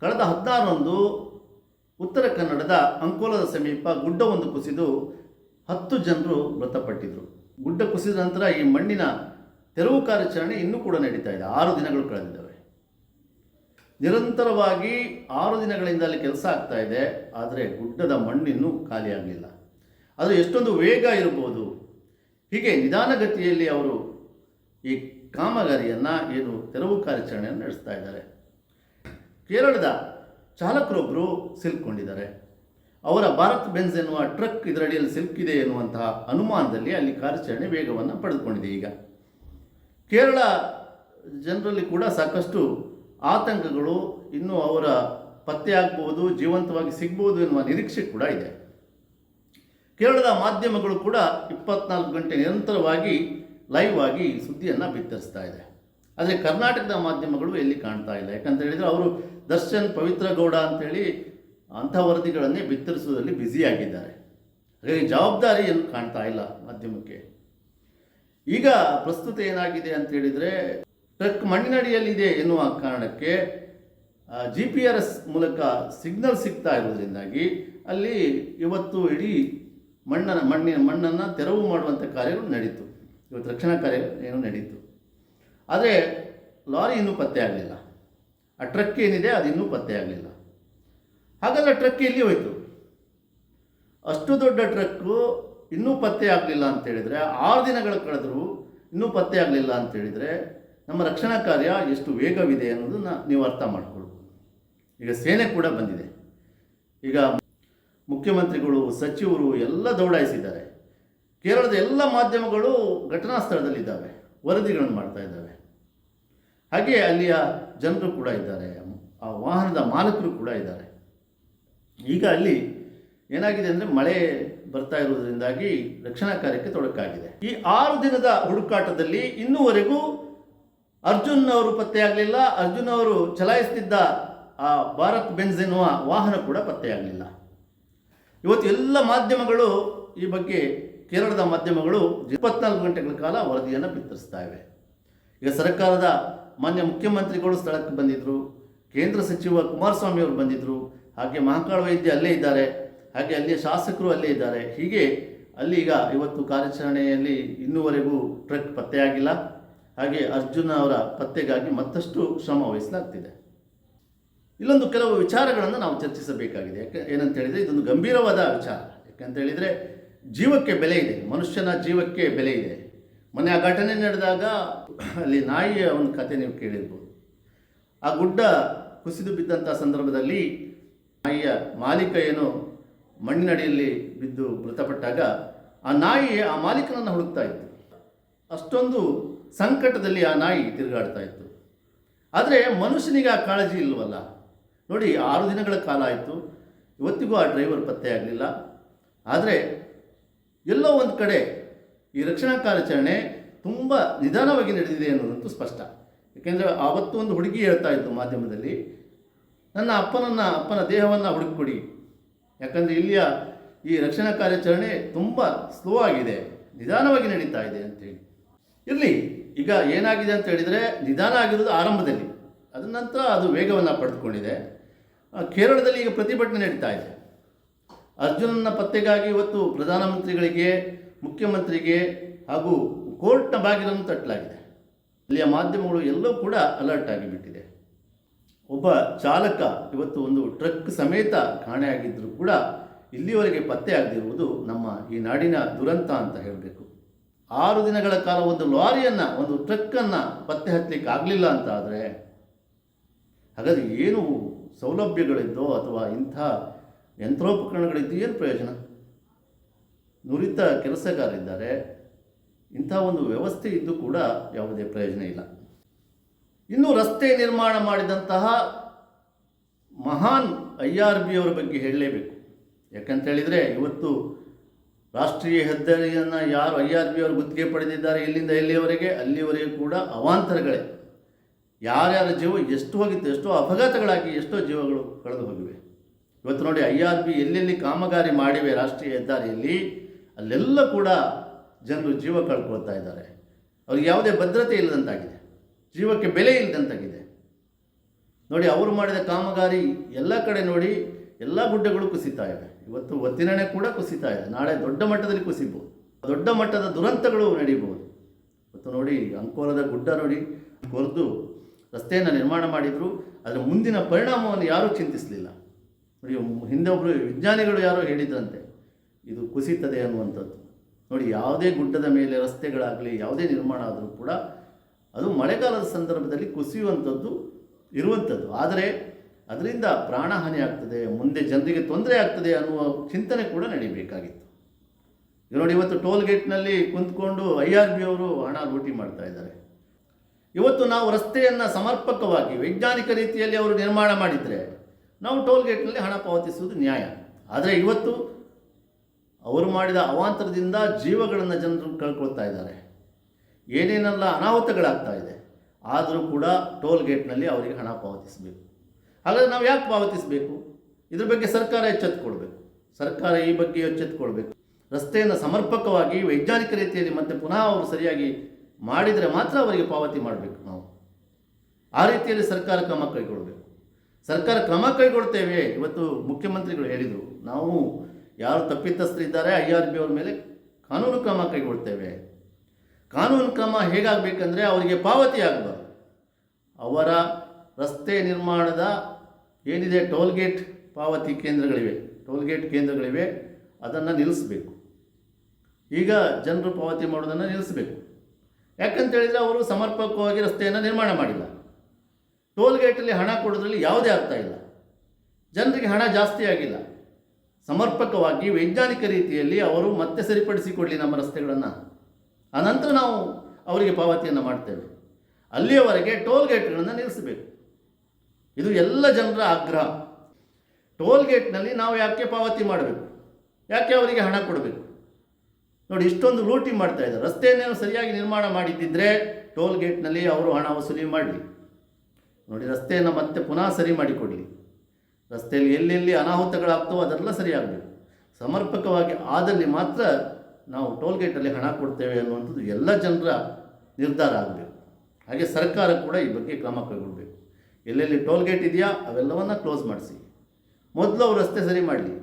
ಕಳೆದ ಹದಿನಾರರಂದು ಉತ್ತರ ಕನ್ನಡದ ಅಂಕೋಲದ ಸಮೀಪ ಗುಡ್ಡವೊಂದು ಕುಸಿದು ಹತ್ತು ಜನರು ಮೃತಪಟ್ಟಿದ್ದರು ಗುಡ್ಡ ಕುಸಿದ ನಂತರ ಈ ಮಣ್ಣಿನ ತೆರವು ಕಾರ್ಯಾಚರಣೆ ಇನ್ನೂ ಕೂಡ ನಡೀತಾ ಇದೆ. ಆರು ದಿನಗಳು ಕಳೆದಿದ್ದಾವೆ. ನಿರಂತರವಾಗಿ ಆರು ದಿನಗಳಿಂದ ಅಲ್ಲಿ ಕೆಲಸ ಆಗ್ತಾ ಇದೆ. ಆದರೆ ಗುಡ್ಡದ ಮಣ್ಣಿನ್ನೂ ಖಾಲಿಯಾಗಲಿಲ್ಲ ಅದು ಎಷ್ಟೊಂದು ವೇಗ ಇರಬಹುದು. ಹೀಗೆ ನಿಧಾನಗತಿಯಲ್ಲಿ ಅವರು ಈ ಕಾಮಗಾರಿಯನ್ನು ಏನು ತೆರವು ಕಾರ್ಯಾಚರಣೆಯನ್ನು ನಡೆಸ್ತಾ ಇದ್ದಾರೆ. ಕೇರಳದ ಚಾಲಕರೊಬ್ಬರು ಸಿಲ್ಕೊಂಡಿದ್ದಾರೆ. ಅವರ ಭಾರತ್ ಬೆನ್ಸ್ ಎನ್ನುವ ಟ್ರಕ್ ಇದರಡಿಯಲ್ಲಿ ಸಿಲ್ಕಿದೆ ಎನ್ನುವಂತಹ ಅನುಮಾನದಲ್ಲಿ ಅಲ್ಲಿ ಕಾರ್ಯಾಚರಣೆ ವೇಗವನ್ನು ಪಡೆದುಕೊಂಡಿದೆ ಈಗ. ಕೇರಳ ಜನರಲ್ಲಿ ಕೂಡ ಸಾಕಷ್ಟು ಆತಂಕಗಳು, ಇನ್ನೂ ಅವರ ಪತ್ತೆ ಆಗ್ಬೋದು ಜೀವಂತವಾಗಿ ಸಿಗ್ಬೋದು ಎನ್ನುವ ನಿರೀಕ್ಷೆ ಕೂಡ ಇದೆ. ಕೇರಳದ ಮಾಧ್ಯಮಗಳು ಕೂಡ ಇಪ್ಪತ್ನಾಲ್ಕು ಗಂಟೆ ನಿರಂತರವಾಗಿ ಲೈವ್ ಆಗಿ ಸುದ್ದಿಯನ್ನು ಬಿತ್ತರಿಸ್ತಾ ಇದೆ. ಆದರೆ ಕರ್ನಾಟಕದ ಮಾಧ್ಯಮಗಳು ಎಲ್ಲಿ ಕಾಣ್ತಾ ಇಲ್ಲ. ಯಾಕಂತ ಹೇಳಿದರೆ ಅವರು ದರ್ಶನ್ ಪವಿತ್ರ ಗೌಡ ಅಂತೇಳಿ ಅಂಥ ವರದಿಗಳನ್ನೇ ಬಿತ್ತರಿಸುವುದರಲ್ಲಿ ಬ್ಯುಸಿಯಾಗಿದ್ದಾರೆ ಹಾಗಾಗಿ ಜವಾಬ್ದಾರಿ ಏನು ಕಾಣ್ತಾ ಇಲ್ಲ ಮಾಧ್ಯಮಕ್ಕೆ. ಈಗ ಪ್ರಸ್ತುತ ಏನಾಗಿದೆ ಅಂತ ಹೇಳಿದರೆ, ಟ್ರಕ್ ಮಣ್ಣಿನಡಿಯಲ್ಲಿದೆ ಎನ್ನುವ ಕಾರಣಕ್ಕೆ ಜಿ ಪಿ ಆರ್ ಎಸ್ ಮೂಲಕ ಸಿಗ್ನಲ್ ಸಿಗ್ತಾ ಇರೋದ್ರಿಂದಾಗಿ ಅಲ್ಲಿ ಇವತ್ತು ಇಡೀ ಮಣ್ಣನ್ನು ಮಣ್ಣಿನ, ಮಣ್ಣನ್ನು ತೆರವು ಮಾಡುವಂಥ ಕಾರ್ಯಗಳು ನಡೀತು. ಇವತ್ತು ರಕ್ಷಣಾ ಕಾರ್ಯ ಏನು ನಡೀತು. ಆದರೆ ಲಾರಿ ಇನ್ನೂ ಪತ್ತೆ ಆಗಲಿಲ್ಲ. ಆ ಟ್ರಕ್ ಏನಿದೆ ಅದು ಇನ್ನೂ ಪತ್ತೆ ಆಗಲಿಲ್ಲ. ಹಾಗಾದರೆ ಟ್ರಕ್ ಎಲ್ಲಿ ಹೋಯಿತು? ಅಷ್ಟು ದೊಡ್ಡ ಟ್ರಕ್ಕು ಇನ್ನೂ ಪತ್ತೆ ಆಗಲಿಲ್ಲ ಅಂತ ಹೇಳಿದರೆ, ಆರು ದಿನಗಳು ಕಳೆದರೂ ಇನ್ನೂ ಪತ್ತೆ ಆಗಲಿಲ್ಲ ಅಂತ ಹೇಳಿದರೆ, ನಮ್ಮ ರಕ್ಷಣಾ ಕಾರ್ಯ ಎಷ್ಟು ವೇಗವಿದೆ ಅನ್ನೋದನ್ನು ನೀವು ಅರ್ಥ ಮಾಡಿಕೊಳ್ಳಿ ಈಗ ಸೇನೆ ಕೂಡ ಬಂದಿದೆ. ಈಗ ಮುಖ್ಯಮಂತ್ರಿಗಳು, ಸಚಿವರು ಎಲ್ಲ ದೌಡಾಯಿಸಿದ್ದಾರೆ. ಕೇರಳದ ಎಲ್ಲ ಮಾಧ್ಯಮಗಳು ಘಟನಾ ಸ್ಥಳದಲ್ಲಿದ್ದಾವೆ, ವರದಿಗಳನ್ನು ಮಾಡ್ತಾ ಇದ್ದಾವೆ. ಹಾಗೆ ಅಲ್ಲಿಯ ಜನರು ಕೂಡ ಇದ್ದಾರೆ, ಆ ವಾಹನದ ಮಾಲಕರು ಕೂಡ ಇದ್ದಾರೆ. ಈಗ ಅಲ್ಲಿ ಏನಾಗಿದೆ ಅಂದರೆ ಮಳೆ ಬರ್ತಾ ಇರುವುದರಿಂದಾಗಿ ರಕ್ಷಣಾ ಕಾರ್ಯಕ್ಕೆ ತೊಡಕಾಗಿದೆ. ಈ ಆರು ದಿನದ ಹುಡುಕಾಟದಲ್ಲಿ ಇನ್ನೂವರೆಗೂ ಅರ್ಜುನ್ ಅವರು ಪತ್ತೆಯಾಗಲಿಲ್ಲ. ಅರ್ಜುನ್ ಅವರು ಚಲಾಯಿಸ್ತಿದ್ದ ಆ ಭಾರತ್ ಬೆನ್ಸ್ ಎನ್ನುವ ವಾಹನ ಕೂಡ ಪತ್ತೆಯಾಗಲಿಲ್ಲ. ಇವತ್ತು ಎಲ್ಲ ಮಾಧ್ಯಮಗಳು ಈ ಬಗ್ಗೆ ಕೇರಳದ ಮಾಧ್ಯಮಗಳು ಇಪ್ಪತ್ನಾಲ್ಕು ಗಂಟೆಗಳ ಕಾಲ ವರದಿಯನ್ನು ಬಿತ್ತರಿಸ್ತಾ ಇವೆ. ಈಗ ಸರ್ಕಾರದ ಮಾನ್ಯ ಮುಖ್ಯಮಂತ್ರಿಗಳು ಸ್ಥಳಕ್ಕೆ ಬಂದಿದ್ದರು ಕೇಂದ್ರ ಸಚಿವ ಕುಮಾರಸ್ವಾಮಿ ಅವರು ಬಂದಿದ್ದರು ಹಾಗೆ ಮಹಾಕಾಳ ವೈದ್ಯ ಅಲ್ಲೇ ಇದ್ದಾರೆ, ಹಾಗೆ ಅಲ್ಲಿಯ ಶಾಸಕರು ಅಲ್ಲೇ ಇದ್ದಾರೆ. ಹೀಗೆ ಅಲ್ಲಿ ಈಗ ಇವತ್ತು ಕಾರ್ಯಾಚರಣೆಯಲ್ಲಿ ಇನ್ನೂವರೆಗೂ ಟ್ರಕ್ ಪತ್ತೆಯಾಗಿಲ್ಲ. ಹಾಗೆ ಅರ್ಜುನ ಅವರ ಪತ್ತೆಗಾಗಿ ಮತ್ತಷ್ಟು ಶ್ರಮ ವಹಿಸಲಾಗ್ತಿದೆ. ಇಲ್ಲೊಂದು ಕೆಲವು ವಿಚಾರಗಳನ್ನು ನಾವು ಚರ್ಚಿಸಬೇಕಾಗಿದೆ. ಯಾಕೆ, ಏನಂತ ಹೇಳಿದರೆ ಇದೊಂದು ಗಂಭೀರವಾದ ವಿಚಾರ. ಯಾಕಂತ ಹೇಳಿದರೆ ಜೀವಕ್ಕೆ ಬೆಲೆ ಇದೆ. ಮನುಷ್ಯನ ಜೀವಕ್ಕೆ ಬೆಲೆ ಇದೆ. ಮೊನ್ನೆ ಆ ಘಟನೆ ನಡೆದಾಗ ಅಲ್ಲಿ ನಾಯಿಯ ಒಂದು ಕತೆ ನೀವು ಕೇಳಿರ್ಬೋದು. ಆ ಗುಡ್ಡ ಕುಸಿದು ಬಿದ್ದಂಥ ಸಂದರ್ಭದಲ್ಲಿ ನಾಯಿಯ ಮಾಲೀಕ ಏನು ಮಣ್ಣಿನಡಿಯಲ್ಲಿ ಬಿದ್ದು ಮೃತಪಟ್ಟಾಗ ಆ ನಾಯಿ ಆ ಮಾಲೀಕನನ್ನು ಹುಡುಕ್ತಾ ಇತ್ತು. ಅಷ್ಟೊಂದು ಸಂಕಟದಲ್ಲಿ ಆ ನಾಯಿ ತಿರುಗಾಡ್ತಾ ಇತ್ತು. ಆದರೆ ಮನುಷ್ಯನಿಗೆ ಆ ಕಾಳಜಿ ಇಲ್ವಲ್ಲ. ನೋಡಿ, ಆರು ದಿನಗಳ ಕಾಲ ಆಯಿತು. ಇವತ್ತಿಗೂ ಆ ಡ್ರೈವರ್ ಪತ್ತೆ ಆಗಲಿಲ್ಲ. ಆದರೆ ಎಲ್ಲೋ ಒಂದು ಕಡೆ ಈ ರಕ್ಷಣಾ ಕಾರ್ಯಾಚರಣೆ ತುಂಬ ನಿಧಾನವಾಗಿ ನಡೆದಿದೆ ಅನ್ನೋದಂತೂ ಸ್ಪಷ್ಟ. ಏಕೆಂದರೆ ಆವತ್ತು ಒಂದು ಹುಡುಗಿ ಹೇಳ್ತಾ ಇತ್ತು ಮಾಧ್ಯಮದಲ್ಲಿ, ನನ್ನ ಅಪ್ಪನನ್ನು, ಅಪ್ಪನ ದೇಹವನ್ನು ಹುಡುಕಿಕೊಡಿ. ಯಾಕಂದರೆ ಇಲ್ಲಿಯ ಈ ರಕ್ಷಣಾ ಕಾರ್ಯಾಚರಣೆ ತುಂಬ ಸ್ಲೋ ಆಗಿದೆ, ನಿಧಾನವಾಗಿ ನಡೀತಾ ಇದೆ ಅಂತೇಳಿ ಇರಲಿ, ಈಗ ಏನಾಗಿದೆ ಅಂತ ಹೇಳಿದರೆ ನಿಧಾನ ಆಗಿರೋದು ಆರಂಭದಲ್ಲಿ. ಅದರ ನಂತರ ಅದು ವೇಗವನ್ನು ಪಡೆದುಕೊಂಡಿದೆ. ಕೇರಳದಲ್ಲಿ ಈಗ ಪ್ರತಿಭಟನೆ ನಡೀತಾ ಇದೆ. ಅರ್ಜುನನ ಪತ್ತೆಗಾಗಿ ಇವತ್ತು ಪ್ರಧಾನಮಂತ್ರಿಗಳಿಗೆ ಮುಖ್ಯಮಂತ್ರಿಗೆ ಹಾಗೂ ಕೋರ್ಟ್ನ ಬಾಗಿಲನ್ನು ತಟ್ಟಲಾಗಿದೆ. ಅಲ್ಲಿಯ ಮಾಧ್ಯಮಗಳು ಎಲ್ಲವೂ ಕೂಡ ಅಲರ್ಟ್ ಆಗಿಬಿಟ್ಟಿದೆ. ಒಬ್ಬ ಚಾಲಕ ಇವತ್ತು ಒಂದು ಟ್ರಕ್ ಸಮೇತ ಕಾಣೆಯಾಗಿದ್ದರೂ ಕೂಡ ಇಲ್ಲಿವರೆಗೆ ಪತ್ತೆ ಆಗದಿರುವುದು ನಮ್ಮ ಈ ನಾಡಿನ ದುರಂತ ಅಂತ ಹೇಳಬೇಕು. ಆರು ದಿನಗಳ ಕಾಲ ಒಂದು ಲಾರಿಯನ್ನು, ಒಂದು ಟ್ರಕ್ಕನ್ನು ಪತ್ತೆ ಹತ್ತಲಿಕ್ಕೆ ಆಗಲಿಲ್ಲ ಅಂತ ಆದರೆ, ಹಾಗಾದರೆ ಏನು ಸೌಲಭ್ಯಗಳಿದ್ದೋ ಅಥವಾ ಇಂಥ ಯಂತ್ರೋಪಕರಣಗಳಿದ್ದು ಏನು ಪ್ರಯೋಜನ? ನುರಿತ ಕೆಲಸಗಾರಿದ್ದಾರೆ ಇಂಥ ಒಂದು ವ್ಯವಸ್ಥೆ ಇದ್ದು ಕೂಡ ಯಾವುದೇ ಪ್ರಯೋಜನ ಇಲ್ಲ. ಇನ್ನು ರಸ್ತೆ ನಿರ್ಮಾಣ ಮಾಡಿದಂತಹ ಮಹಾನ್ ಐ ಆರ್ ಬಿ ಅವರ ಬಗ್ಗೆ ಹೇಳಲೇಬೇಕು. ಯಾಕಂತ ಹೇಳಿದರೆ ಇವತ್ತು ರಾಷ್ಟ್ರೀಯ ಹೆದ್ದಾರಿಯನ್ನು ಯಾರು ಐ ಆರ್ ಬಿ ಅವರು ಗುತ್ತಿಗೆ ಪಡೆದಿದ್ದಾರೆ ಇಲ್ಲಿಂದ ಎಲ್ಲಿಯವರೆಗೆ, ಅಲ್ಲಿವರೆಗೆ ಕೂಡ ಅವಾಂತರಗಳೇ. ಯಾರ್ಯಾರ ಜೀವ ಎಷ್ಟು ಹೋಗಿತ್ತು, ಎಷ್ಟೋ ಅಪಘಾತಗಳಾಗಿ ಎಷ್ಟೋ ಜೀವಗಳು ಕಳೆದು ಹೋಗಿವೆ. ಇವತ್ತು ನೋಡಿ ಐ ಆರ್ ಬಿ ಎಲ್ಲೆಲ್ಲಿ ಕಾಮಗಾರಿ ಮಾಡಿವೆ ರಾಷ್ಟ್ರೀಯ ಹೆದ್ದಾರಿಯಲ್ಲಿ ಅಲ್ಲೆಲ್ಲ ಕೂಡ ಜನರು ಜೀವ ಕಳ್ಕೊಳ್ತಾ ಇದ್ದಾರೆ. ಅವ್ರಿಗೆ ಯಾವುದೇ ಭದ್ರತೆ ಇಲ್ಲದಂತಾಗಿದೆ. ಜೀವಕ್ಕೆ ಬೆಲೆ ಇಲ್ಲದಂತಾಗಿದೆ. ನೋಡಿ, ಅವರು ಮಾಡಿದ ಕಾಮಗಾರಿ ಎಲ್ಲ ಕಡೆ ನೋಡಿ ಎಲ್ಲ ಗುಡ್ಡಗಳು ಕುಸಿತಾ ಇವೆ. ಇವತ್ತು ಒತ್ತಿನಣೆ ಕೂಡ ಕುಸಿತಾ ಇದೆ. ನಾಳೆ ದೊಡ್ಡ ಮಟ್ಟದಲ್ಲಿ ಕುಸಿಬೋದು. ದೊಡ್ಡ ಮಟ್ಟದ ದುರಂತಗಳು ನಡೀಬೋದು. ಇವತ್ತು ನೋಡಿ, ಅಂಕೋಲದ ಗುಡ್ಡ ನೋಡಿ, ಕೊರೆದು ರಸ್ತೆಯನ್ನು ನಿರ್ಮಾಣ ಮಾಡಿದರು. ಅದರ ಮುಂದಿನ ಪರಿಣಾಮವನ್ನು ಯಾರೂ ಚಿಂತಿಸಲಿಲ್ಲ. ನೋಡಿ, ಹಿಂದೆ ಒಬ್ಬರು ವಿಜ್ಞಾನಿಗಳು ಯಾರೋ ಹೇಳಿದ್ರಂತೆ ಇದು ಕುಸಿತದೆ ಅನ್ನುವಂಥದ್ದು. ನೋಡಿ, ಯಾವುದೇ ಗುಡ್ಡದ ಮೇಲೆ ರಸ್ತೆಗಳಾಗಲಿ, ಯಾವುದೇ ನಿರ್ಮಾಣ ಆದರೂ ಕೂಡ ಅದು ಮಳೆಗಾಲದ ಸಂದರ್ಭದಲ್ಲಿ ಕುಸಿಯುವಂಥದ್ದು ಇರುವಂಥದ್ದು. ಆದರೆ ಅದರಿಂದ ಪ್ರಾಣಹಾನಿ ಆಗ್ತದೆ, ಮುಂದೆ ಜನರಿಗೆ ತೊಂದರೆ ಆಗ್ತದೆ ಅನ್ನುವ ಚಿಂತನೆ ಕೂಡ ನಡೀಬೇಕಾಗಿತ್ತು. ಈಗ ನೋಡಿ, ಇವತ್ತು ಟೋಲ್ ಗೇಟ್ನಲ್ಲಿ ಕುಂತ್ಕೊಂಡು ಐ ಆರ್ ಬಿ ಅವರು ಹಣ ಲೂಟಿ ಮಾಡ್ತಾ ಇದ್ದಾರೆ. ಇವತ್ತು ನಾವು ರಸ್ತೆಯನ್ನು ಸಮರ್ಪಕವಾಗಿ, ವೈಜ್ಞಾನಿಕ ರೀತಿಯಲ್ಲಿ ಅವರು ನಿರ್ಮಾಣ ಮಾಡಿದರೆ ನಾವು ಟೋಲ್ ಗೇಟ್ನಲ್ಲಿ ಹಣ ಪಾವತಿಸುವುದು ನ್ಯಾಯ. ಆದರೆ ಇವತ್ತು ಅವರು ಮಾಡಿದ ಅವಾಂತರದಿಂದ ಜೀವಗಳನ್ನು ಜನರು ಕಳ್ಕೊಳ್ತಾ ಇದ್ದಾರೆ. ಏನೇನೆಲ್ಲ ಅನಾಹುತಗಳಾಗ್ತಾ ಇದೆ, ಆದರೂ ಕೂಡ ಟೋಲ್ ಗೇಟ್ನಲ್ಲಿ ಅವರಿಗೆ ಹಣ ಪಾವತಿಸಬೇಕು. ಹಾಗಾದರೆ ನಾವು ಯಾಕೆ ಪಾವತಿಸಬೇಕು? ಇದ್ರ ಬಗ್ಗೆ ಸರ್ಕಾರ ಎಚ್ಚೆತ್ತುಕೊಳ್ಬೇಕು ಸರ್ಕಾರ ಈ ಬಗ್ಗೆ ಎಚ್ಚೆತ್ತುಕೊಳ್ಬೇಕು ರಸ್ತೆಯನ್ನು ಸಮರ್ಪಕವಾಗಿ ವೈಜ್ಞಾನಿಕ ರೀತಿಯಲ್ಲಿ ಮತ್ತೆ ಪುನಃ ಅವರು ಸರಿಯಾಗಿ ಮಾಡಿದರೆ ಮಾತ್ರ ಅವರಿಗೆ ಪಾವತಿ ಮಾಡಬೇಕು ನಾವು. ಆ ರೀತಿಯಲ್ಲಿ ಸರ್ಕಾರ ಕ್ರಮ ಕೈಗೊಳ್ಳಬೇಕು ಸರ್ಕಾರ ಕ್ರಮ ಕೈಗೊಳ್ತೇವೆ. ಇವತ್ತು ಮುಖ್ಯಮಂತ್ರಿಗಳು ಹೇಳಿದರು, ನಾವು ಯಾರು ತಪ್ಪಿತಸ್ಥರಿದ್ದಾರೆ ಐ ಆರ್ ಬಿ ಅವ್ರ ಮೇಲೆ ಕಾನೂನು ಕ್ರಮ ಕೈಗೊಳ್ತೇವೆ. ಕಾನೂನು ಕ್ರಮ ಹೇಗಾಗಬೇಕಂದ್ರೆ ಅವರಿಗೆ ಪಾವತಿ ಆಗಬಾರ್ದು. ಅವರ ರಸ್ತೆ ನಿರ್ಮಾಣದ ಏನಿದೆ ಟೋಲ್ಗೇಟ್ ಪಾವತಿ ಕೇಂದ್ರಗಳಿವೆ, ಟೋಲ್ಗೇಟ್ ಕೇಂದ್ರಗಳಿವೆ, ಅದನ್ನು ನಿಲ್ಲಿಸಬೇಕು. ಈಗ ಜನರು ಪಾವತಿ ಮಾಡೋದನ್ನು ನಿಲ್ಲಿಸಬೇಕು. ಯಾಕಂತೇಳಿದರೆ ಅವರು ಸಮರ್ಪಕವಾಗಿ ರಸ್ತೆಯನ್ನು ನಿರ್ಮಾಣ ಮಾಡಿಲ್ಲ. ಟೋಲ್ಗೇಟಲ್ಲಿ ಹಣ ಕೊಡೋದ್ರಲ್ಲಿ ಯಾವುದೇ ಅರ್ಥ ಇಲ್ಲ. ಜನರಿಗೆ ಹಣ ಜಾಸ್ತಿ ಆಗಿಲ್ಲ. ಸಮರ್ಪಕವಾಗಿ ವೈಜ್ಞಾನಿಕ ರೀತಿಯಲ್ಲಿ ಅವರು ಮತ್ತೆ ಸರಿಪಡಿಸಿಕೊಳ್ಳಿ ನಮ್ಮ ರಸ್ತೆಗಳನ್ನು. ಅನಂತರ ನಾವು ಅವರಿಗೆ ಪಾವತಿಯನ್ನು ಮಾಡ್ತೇವೆ. ಅಲ್ಲಿಯವರೆಗೆ ಟೋಲ್ ಗೇಟ್ಗಳನ್ನು ನಿಲ್ಲಿಸಬೇಕು. ಇದು ಎಲ್ಲ ಜನರ ಆಗ್ರಹ. ಟೋಲ್ ಗೇಟ್ನಲ್ಲಿ ನಾವು ಯಾಕೆ ಪಾವತಿ ಮಾಡಬೇಕು? ಯಾಕೆ ಅವರಿಗೆ ಹಣ ಕೊಡಬೇಕು? ನೋಡಿ, ಇಷ್ಟೊಂದು ಲೂಟಿ ಮಾಡ್ತಾ ಇದ್ದಾರೆ. ರಸ್ತೆಯನ್ನೇನು ಸರಿಯಾಗಿ ನಿರ್ಮಾಣ ಮಾಡಿದ್ದಿದ್ರೆ ಟೋಲ್ ಗೇಟ್ನಲ್ಲಿ ಅವರು ಹಣ ವಸೂಲಿ ಮಾಡಲಿ. ನೋಡಿ, ರಸ್ತೆಯನ್ನು ಮತ್ತೆ ಪುನಃ ಸರಿ ಮಾಡಿಕೊಡಲಿ. ರಸ್ತೆಯಲ್ಲಿ ಎಲ್ಲೆಲ್ಲಿ ಅನಾಹುತಗಳಾಗ್ತವೋ ಅದೆಲ್ಲ ಸರಿಯಾಗಬೇಕು. ಸಮರ್ಪಕವಾಗಿ ಆದಲ್ಲಿ ಮಾತ್ರ ನಾವು ಟೋಲ್ಗೇಟಲ್ಲಿ ಹಣ ಕೊಡ್ತೇವೆ ಅನ್ನುವಂಥದ್ದು ಎಲ್ಲ ಜನರ ನಿರ್ಧಾರ ಆಗಬೇಕು. ಹಾಗೆ ಸರ್ಕಾರ ಕೂಡ ಈ ಬಗ್ಗೆ ಕ್ರಮ ಕೈಗೊಳ್ಳಬೇಕು ಎಲ್ಲೆಲ್ಲಿ ಟೋಲ್ ಗೇಟ್ ಇದೆಯಾ ಅವೆಲ್ಲವನ್ನು ಕ್ಲೋಸ್ ಮಾಡಿಸಿ. ಮೊದಲು ರಸ್ತೆ ಸರಿ ಮಾಡಲಿ,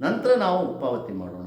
ನಂತರ ನಾವು ಪಾವತಿ ಮಾಡೋಣ.